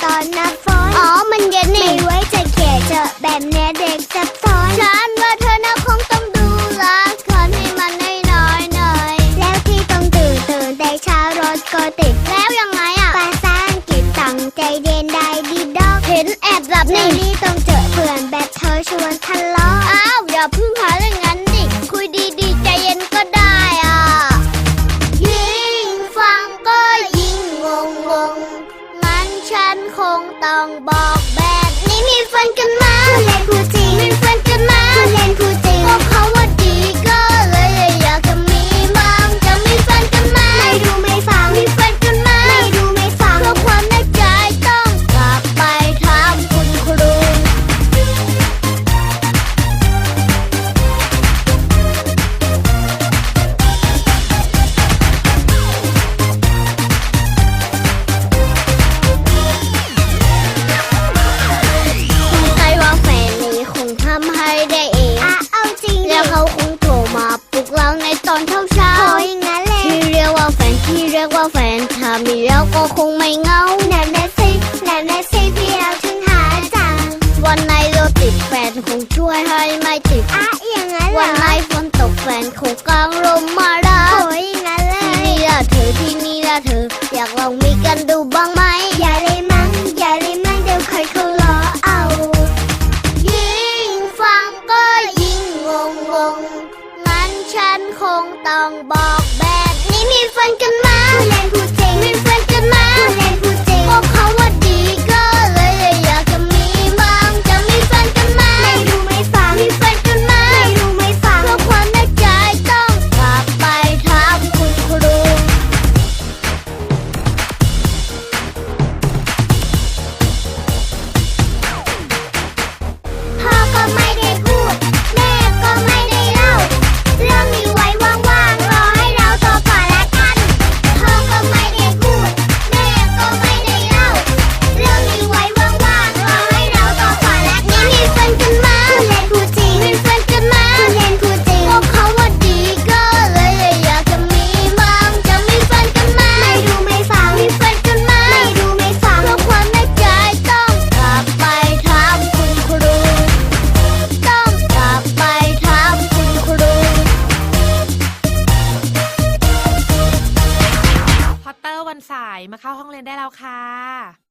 ำตอนนับฟอนอ๋อมันเย็นนี่ไม่ไว้จะเขียเจอแบบเนี้ยเด็กซับซ้อนฉันว่าเธอน่าคงต้องดูละครให้มันน้อยน้อยๆหน่อย แล้วที่ต้องตื่นตื่นแต่เช้ารถก็ติดแล้วยังไงอะภาษาอังกฤษตั้งใจเรียนได้ดีดอกเห็นแอบหลับนี่นี่ต้องเจอเพื่อนแบบเธอชวนทะเลาะอ้าวอย่าเพึ่งหา นี้ มาปลุกเราในตอนเช้าเช้าโอ้ยงั้นเลยที่เรียกว่าแฟนที่เรียกว่าแฟนถ้ามีแล้วก็คงไม่เหงานั่นแน่สินั่นแน่สิพี่เราถึงหาจังวันไหนเราติดแฟนคงช่วยให้ไม่ติดอะอย่างนั้นเหรอวันไหนฝนตกแฟนคงก ฉันคงต้องบอกแบบนี้มีแฟนกันมาเล่นพูดจริง สายมาเข้าห้องเรียนได้แล้วค่ะ